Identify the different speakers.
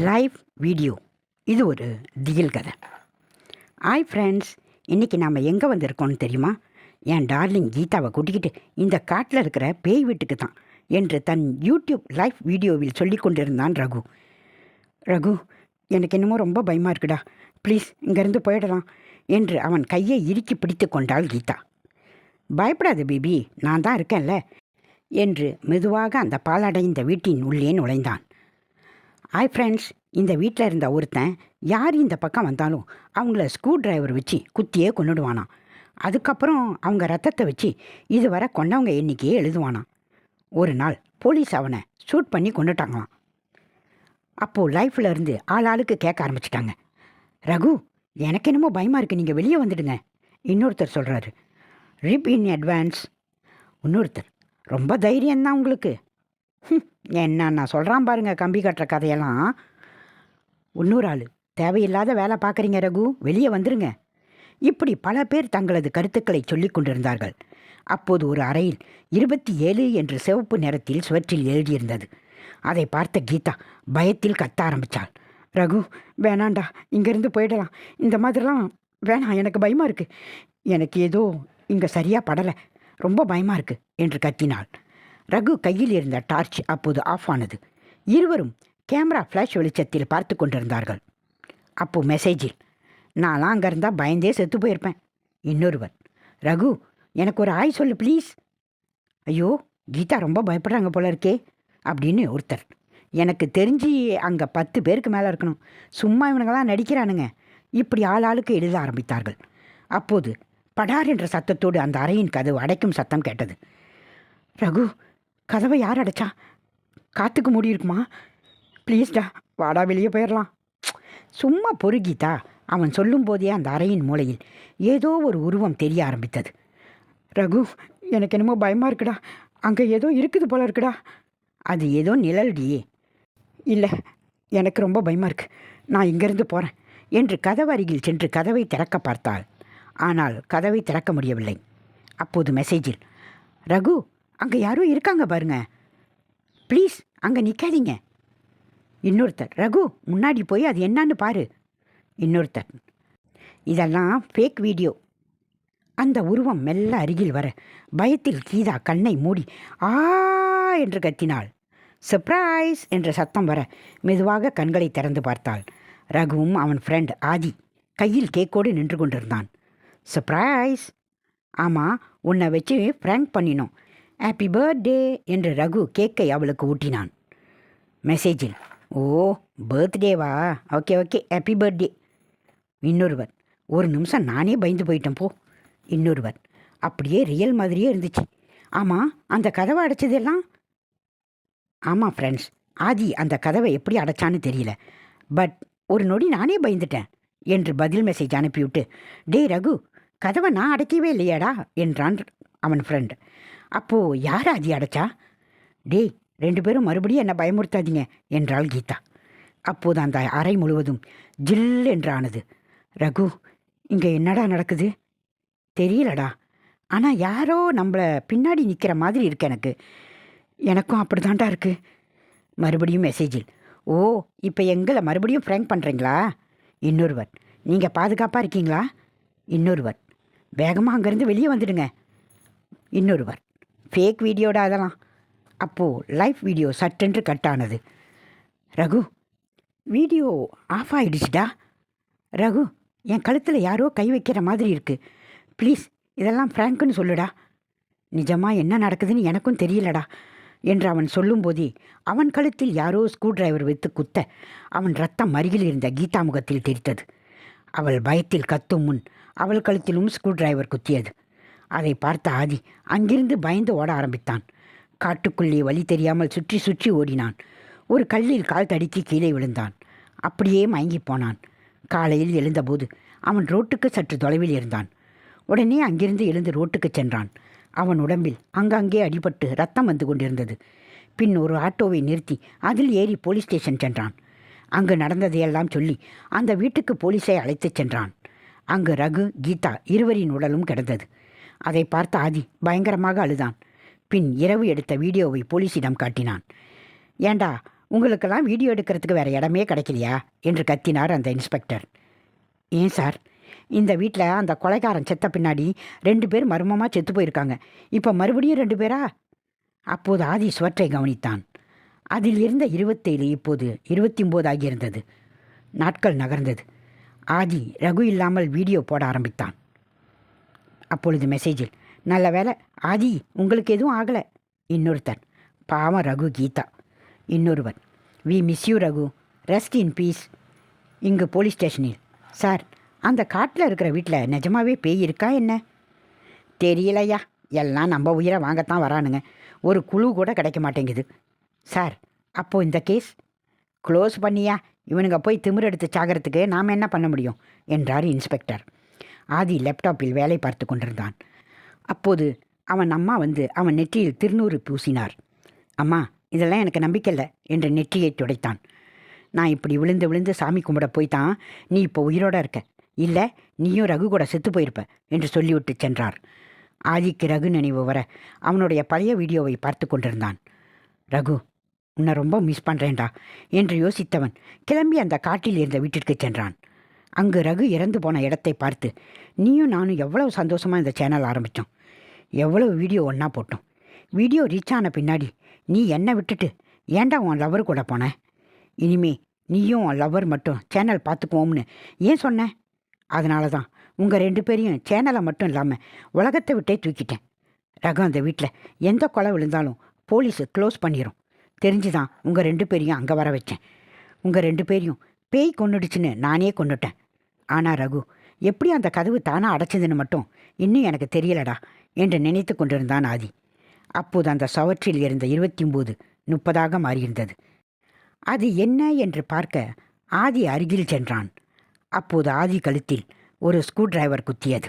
Speaker 1: Live video. இது ஒரு திகில் கதை. ஹாய் ஃப்ரெண்ட்ஸ் இன்றைக்கி நாம் எங்கே வந்திருக்கோம்னு தெரியுமா? என் டார்லிங் கீதாவை கூட்டிக்கிட்டு இந்த காட்டில் இருக்கிற பேய் வீட்டுக்கு தான் என்று தன் யூடியூப் லைவ் வீடியோவில் சொல்லி கொண்டிருந்தான் ரகு. ரகு எனக்கு என்னமோ ரொம்ப பயமாக இருக்குடா. ப்ளீஸ் இங்கேருந்து போயிடலாம் என்று அவன் கையை இறுக்கி பிடித்து கொண்டாள் கீதா. பயப்படாத பேபி நான் தான் இருக்கேன்ல என்று மெதுவாக அந்த பாலடைந்த வீட்டின் உள்ளே நுழைந்தான். ஹாய் ஃப்ரெண்ட்ஸ் இந்த வீட்டில் இருந்த ஒருத்தன் யார் இந்த பக்கம் வந்தாலும் அவங்கள ஸ்க்ரூ டிரைவர் வச்சு குத்தியே கொண்டுடுவானான் அதுக்கப்புறம் அவங்க ரத்தத்தை வச்சு இதுவரை கொண்டவங்க எண்ணிக்கையே எழுதுவானான் ஒரு நாள் போலீஸ் அவனை ஷூட் பண்ணி கொண்டுட்டாங்களாம் அப்போது லைஃப்பில் இருந்து ஆள் ஆளுக்கு கேட்க ஆரம்பிச்சிட்டாங்க. ரகு எனக்கு என்னமோ பயமாக இருக்குது நீங்கள் வெளியே வந்துடுங்க. இன்னொருத்தர் சொல்கிறாரு ரிப் இன் அட்வான்ஸ் இன்னொருத்தர் ரொம்ப தைரியம்தான் உங்களுக்கு. ஹம், நான் சொல்கிறான் பாருங்க கம்பி கட்டுற கதையெல்லாம். இன்னொரு ஆள் தேவையில்லாத வேலை பார்க்குறீங்க ரகு. வெளியே வந்துருங்க. இப்படி பல பேர் தங்களது கருத்துக்களை சொல்லிக் கொண்டிருந்தார்கள். அப்போது ஒரு அறையில் இருபத்தி ஏழு என்று சிவப்பு நிறத்தில் சுவற்றில் எழுதியிருந்தது. அதை பார்த்த கீதா பயத்தில் கத்த ஆரம்பித்தாள் ரகு வேணாண்டா இங்கேருந்து போயிடலாம். இந்த மாதிரிலாம் வேணாம் எனக்கு பயமாக இருக்குது எனக்கு ஏதோ இங்கே சரியாக படலை. ரொம்ப பயமாக இருக்குது என்று கத்தினாள். ரகு கையில் இருந்த டார்ச் அப்போது ஆஃப் ஆனது. இருவரும் கேமரா ஃப்ளாஷ் வெளிச்சத்தில் பார்த்து கொண்டிருந்தார்கள். அப்போ மெசேஜில் நான்லாம் அங்கே இருந்தால் பயந்தே செத்து போயிருப்பேன். இன்னொருவர் ரகு எனக்கு ஒரு ஆய் சொல்லு ப்ளீஸ் ஐயோ கீதா ரொம்ப பயப்படுறாங்க போல இருக்கே அப்படின்னு ஒருத்தர் எனக்கு தெரிஞ்சு அங்கே பத்து பேருக்கு மேலே இருக்கணும். சும்மா இவனுங்களாம் நடிக்கிறானுங்க. இப்படி ஆள் ஆளுக்கு எழுத ஆரம்பித்தார்கள். அப்போது படார் என்ற சத்தத்தோடு அந்த அறையின் கதவு அடைக்கும் சத்தம் கேட்டது. ரகு கதவை யார் அடைச்சா? காத்துக்கு மூடி இருக்குமா? ப்ளீஸ்டா வாடா வெளியே போயிடலாம் சும்மா பொறுகிதா அவன் சொல்லும்போதே அந்த அறையின் மூலையில் ஏதோ ஒரு உருவம் தெரிய ஆரம்பித்தது. ரகு எனக்கு என்னமோ பயமாக இருக்குடா. அங்கே ஏதோ இருக்குது போல இருக்குடா. அது ஏதோ நிழல்டியே இல்லை எனக்கு ரொம்ப பயமாக இருக்கு. நான் இங்கேருந்து போகிறேன் என்று கதவு அருகில் சென்று கதவை திறக்க பார்த்தாள். ஆனால் கதவை திறக்க முடியவில்லை. அப்போது மெசேஜில் ரகு அங்கே யாரோ இருக்காங்க பாருங்க. ப்ளீஸ் அங்கே நிற்காதீங்க இன்னொருத்தர் ரகு முன்னாடி போய் அது என்னன்னு பாரு. இன்னொருத்தர். இதெல்லாம் ஃபேக் வீடியோ அந்த உருவம் மெல்ல அருகில் வர பயத்தில் கீதா கண்ணை மூடி ஆ என்று கத்தினாள். சர்ப்ரைஸ் என்ற சத்தம் வர மெதுவாக கண்களை திறந்து பார்த்தாள். ரகுவும் அவன் ஃப்ரெண்ட் ஆதி கையில் கேக்கோடு நின்று கொண்டிருந்தான். சர்ப்ரைஸ் ஆமாம் உன்னை வச்சு ஃப்ரேங்க் பண்ணினோம். ஹாப்பி பர்த்டே என்று ரகு கேக்கை அவளுக்கு ஊட்டினான். மெசேஜில் ஓ பர்த்டேவா ஓகே ஓகே ஹாப்பி பர்த்டே இன்னொருவர் ஒரு நிமிஷம் நானே பயந்து போயிட்டேன் போ. இன்னொருவர் அப்படியே ரியல் மாதிரியே இருந்துச்சு. ஆமாம் அந்த கதவை அடைச்சதெல்லாம் ஆமாம் ஃப்ரெண்ட்ஸ் ஆதி அந்த கதவை எப்படி அடைச்சான்னு தெரியல. பட் ஒரு நொடி நானே பயந்துட்டேன் என்று பதில் மெசேஜ் அனுப்பிவிட்டு டேய் ரகு கதவை நான் அடைக்கவே இல்லையாடா? என்றான் அவன் ஃப்ரெண்ட் அப்போது யார் ஆதி அடைச்சா? டேய் ரெண்டு பேரும் மறுபடியும் என்னை பயமுறுத்தாதீங்க என்றாள் கீதா. அப்போது அந்த அறை முழுவதும் ஜில் என்றானது. ரகு இங்கே என்னடா நடக்குது? தெரியலடா. ஆனால் யாரோ நம்மளை பின்னாடி நிற்கிற மாதிரி இருக்கு எனக்கு. எனக்கும் அப்படிதான்டா இருக்கு. மறுபடியும் மெசேஜில் ஓ இப்போ எங்களை மறுபடியும் ஃப்ரேங்க் பண்ணுறீங்களா இன்னொருவர் நீங்கள் பாதுகாப்பாக இருக்கீங்களா? இன்னொருவர் வேகமாக அங்கேருந்து வெளியே வந்துடுங்க. இன்னொருவர் ஃபேக் வீடியோடா அதெல்லாம். அப்போது லைவ் வீடியோ சட்டென்று கட் ஆனது. ரகு வீடியோ ஆஃப் ஆகிடுச்சுடா ரகு என் கழுத்தில் யாரோ கை வைக்கிற மாதிரி இருக்குது ப்ளீஸ் இதெல்லாம் ஃப்ராங்க்னு சொல்லுடா. நிஜமாக என்ன நடக்குதுன்னு எனக்கும் தெரியலடா என்று அவன் சொல்லும்போதே அவன் கழுத்தில் யாரோ ஸ்க்ரூ டிரைவர் வைத்து குத்த அவன் ரத்தம் அருகில் இருந்த கீதா முகத்தில் தெரித்தது. அவள் பயத்தில் கத்தும் முன் அவள் கழுத்திலும் ஸ்க்ரூ டிரைவர் குத்தியது. அதை பார்த்த ஆதி அங்கிருந்து பயந்து ஓட ஆரம்பித்தான். காட்டுக்குள்ளே வழி தெரியாமல் சுற்றி சுற்றி ஓடினான். ஒரு கல்லில் கால் தடுக்கி கீழே விழுந்தான். அப்படியே மயங்கிப் போனான். காலையில் எழுந்தபோது அவன் ரோட்டுக்கு சற்று தொலைவில் இருந்தான். உடனே அங்கிருந்து எழுந்து ரோட்டுக்கு சென்றான். அவன் உடம்பில் அங்கங்கே அடிபட்டு ரத்தம் வந்து கொண்டிருந்தது. பின் ஒரு ஆட்டோவை நிறுத்தி அதில் ஏறி போலீஸ் ஸ்டேஷன் சென்றான். அங்கு நடந்ததையெல்லாம் சொல்லி அந்த வீட்டுக்கு போலீஸை அழைத்துச் சென்றான். அங்கு ரகு கீதா இருவரின் உடலும் கிடந்தது. அதை பார்த்த ஆதி பயங்கரமாக அழுதான். பின் இரவு எடுத்த வீடியோவை போலீஸிடம் காட்டினான். ஏண்டா உங்களுக்கெல்லாம் வீடியோ எடுக்கிறதுக்கு வேறு இடமே கிடைக்கலையா? என்று கத்தினார் அந்த இன்ஸ்பெக்டர். ஏன் சார்? இந்த வீட்டில் அந்த கொலைகாரன் செத்த பின்னாடி ரெண்டு பேர் மர்மமாக செத்து போயிருக்காங்க. இப்போ மறுபடியும் ரெண்டு பேரா? அப்போது ஆதி சுவற்றை கவனித்தான். அதில் இருந்த இருபத்தேழு இப்போது இருபத்தி ஒம்பது ஆகியிருந்தது. நாட்கள் நகர்ந்தது. ஆதி ரகு இல்லாமல் வீடியோ போட ஆரம்பித்தான். அப்பொழுது மெசேஜில் நல்ல வேலை ஆதி உங்களுக்கு எதுவும் ஆகலை. இன்னொருத்தன் பாவம் ரகு கீதா. இன்னொருவன் we miss you Raghu. Rest in peace இங்கு போலீஸ் ஸ்டேஷனில் சார் அந்த காட்டில் இருக்கிற வீட்டில் நிஜமாவே பேய் இருக்கா என்ன? தெரியலையா. எல்லாம் நம்ம உயிரை வாங்கத்தான் வரானுங்க. ஒரு குழு கூட கிடைக்க மாட்டேங்குது. சார் அப்போது இந்த கேஸ் க்ளோஸ் பண்ணியா. இவனுங்க போய் திமிர் எடுத்து சாகிறதுக்கு நாம் என்ன பண்ண முடியும்? என்றார் இன்ஸ்பெக்டர் ஆதி லேப்டாப்பில் வேலை பார்த்து கொண்டிருந்தான். அப்போது அவன் அம்மா வந்து அவன் நெற்றியில் திருநூறு பூசினார். அம்மா இதெல்லாம் எனக்கு நம்பிக்கை இல்லை என்று நெற்றியை துடைத்தான். நான் இப்படி விழுந்து விழுந்து சாமி கும்பிட போய்தான் நீ இப்போ உயிரோட இருக்க. இல்லை நீயும் ரகு கூட செத்து போயிருப்ப என்று சொல்லிவிட்டு சென்றார். ஆதிக்கு ரகு நினைவு வர அவனுடைய பழைய வீடியோவை பார்த்து கொண்டிருந்தான். ரகு உன்னை ரொம்ப மிஸ் பண்ணுறேன்டா என்று யோசித்தவன் கிளம்பி அந்த காட்டில் இருந்த வீட்டிற்கு சென்றான். அங்கு ரகு இறந்து போன இடத்தை பார்த்து நீயும் நானும் எவ்வளவு சந்தோஷமாக இந்த சேனல் ஆரம்பித்தோம் எவ்வளவு வீடியோ ஒன்றா போட்டோம். வீடியோ ரீச் ஆன பின்னாடி நீ என்னை விட்டுட்டு ஏன்டா உன் லவர் கூட போன? இனிமே நீயும் உன் லவர் மட்டும் சேனல் பார்த்துக்குவோம்னு ஏன் சொன்னேன் அதனால தான் உங்கள் ரெண்டு பேரையும் சேனலை மட்டும் இல்லாமல் உலகத்தை விட்டே தூக்கிட்டேன். ரகு அந்த வீட்டில் எந்த கொலை விழுந்தாலும் போலீஸு க்ளோஸ் பண்ணிடும் தெரிஞ்சுதான் உங்கள் ரெண்டு பேரையும் அங்கே வர வச்சேன். உங்கள் ரெண்டு பேரையும் பேய் கொண்டுடுச்சுன்னு நானே கொண்டுட்டேன் ஆனால் ரகு எப்படி அந்த கதவு தானாக அடைச்சதுன்னு மட்டும் இன்னும் எனக்கு தெரியலடா என்று நினைத்து கொண்டிருந்தான் ஆதி. அப்போது அந்த சவற்றில் இருந்த இருபத்தி ஒம்பது முப்பதாக மாறியிருந்தது. அது என்ன? என்று பார்க்க ஆதி அருகில் சென்றான். அப்போது ஆதி கழுத்தில் ஒரு ஸ்க்ரூ டிரைவர் குத்தியது.